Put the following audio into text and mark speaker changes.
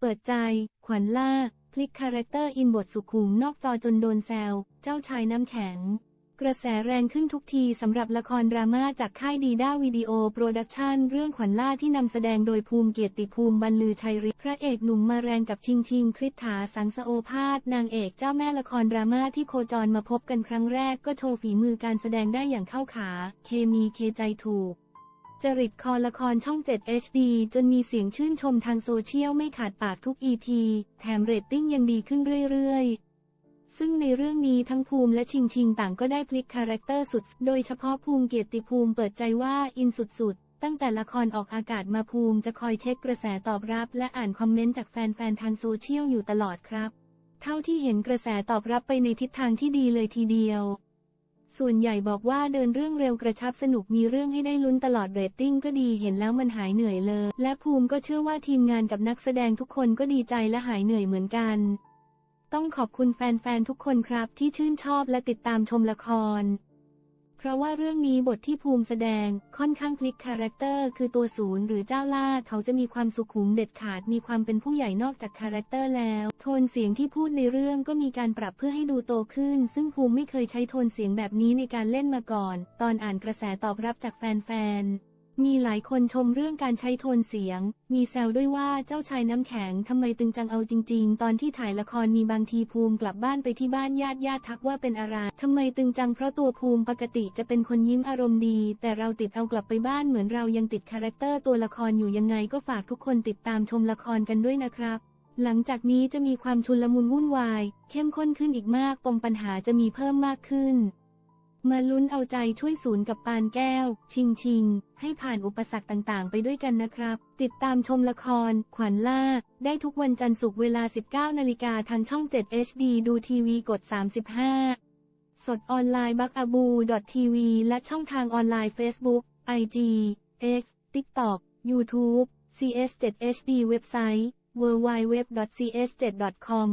Speaker 1: เปิดใจ ขวัญล่า พลิกคาแรคเตอร์อินบทสุขุมนอกจอจนโดนแซว เจ้าชายน้ำแข็ง กระแสแรงขึ้นทุกทีสำหรับละครดราม่าจากค่ายดีด้าวิดีโอโปรดักชันเรื่องขวัญล่าที่นำแสดงโดยภูมิเกียรติภูมิบรรลือชัยฤทธิ์พระเอกหนุ่มมาแรงกับชิงชิงคริษฐาสังสโอภาสนางเอกเจ้าแม่ละครดราม่าที่โคจรมาพบกันครั้งแรกก็โชว์ฝีมือการแสดงได้อย่างเข้าขา เคมีเคใจถูก จริตคอละครช่อง 7 HD จนมีเสียงชื่นชมทางโซเชียลไม่ขาดปากทุก EP แถมเรตติ้งยังดีขึ้นเรื่อยๆ ซึ่งในเรื่องนี้ทั้งภูมิและชิงชิงต่างก็ได้พลิกคาแรคเตอร์สุด โดยเฉพาะภูมิเกียรติภูมิเปิดใจว่าอินสุดๆ ตั้งแต่ละครออกอากาศมาภูมิจะคอยเช็คกระแสตอบรับ และอ่านคอมเมนต์จากแฟนๆ ทางโซเชียลอยู่ตลอดครับ เท่าที่เห็นกระแสตอบรับไปในทิศทางที่ดีเลยทีเดียว ส่วนใหญ่บอกว่าเดินเรื่องเร็วกระชับสนุกมีเรื่องให้ได้ลุ้นตลอดเรตติ้งก็ดีเห็นแล้วมันหายเหนื่อยเลย และภูมิก็เชื่อว่าทีมงานกับนักแสดงทุกคนก็ดีใจและหายเหนื่อยเหมือนกัน ต้องขอบคุณแฟนๆทุกคนครับที่ชื่นชอบและติดตามชมละคร เพราะว่าเรื่องนี้บทที่ภูมิแสดงค่อนข้างพลิกคาแรคเตอร์คือตัวศูนย์หรือเจ้าล่าเขาจะมีความสุขุมเด็ดขาดมีความเป็นผู้ใหญ่นอกจากคาแรคเตอร์แล้ว โทนเสียงที่พูดในเรื่องก็มีการปรับเพื่อให้ดูโตขึ้น ซึ่งภูมิไม่เคยใช้โทนเสียงแบบนี้ในการเล่นมาก่อน ตอนอ่านกระแสตอบรับจากแฟนๆ มีหลายคนชมเรื่องการใช้โทนเสียง มีแซวด้วยว่าเจ้าชายน้ำแข็งทำไมตึงจังเอาจริง ๆ ตอนที่ถ่ายละครมีบางทีภูมิกลับบ้านไปที่บ้านญาติญาติทักว่าเป็นอะไรทำไมตึงจังเพราะตัวภูมิปกติจะเป็นคนยิ้มอารมณ์ดี แต่เราติดเอากลับไปบ้านเหมือนเรายังติดคาแรคเตอร์ตัวละครอยู่ยังไงก็ฝากทุกคนติดตามชมละครกันด้วยนะครับ หลังจากนี้จะมีความชุนลมุนวุ่นวาย เข้มข้นขึ้นอีกมากปมปัญหาจะมีเพิ่มมากขึ้น มาลุ้นเอาใจช่วยศูนย์กับปานแก้ว ชิงชิง ให้ผ่านอุปสรรคต่างๆ ไปด้วยกันนะครับ ติดตามชมละคร ขวัญล่า ได้ทุกวันจันทร์ศุกร์เวลา 19 นาฬิกาทางช่อง 7 HD ดูทีวีกด 35 สดออนไลน์บักอบูทีวีและช่องทางออนไลน์ Facebook IG X TikTok YouTube CS7 HD เว็บไซต์ www.cs7.com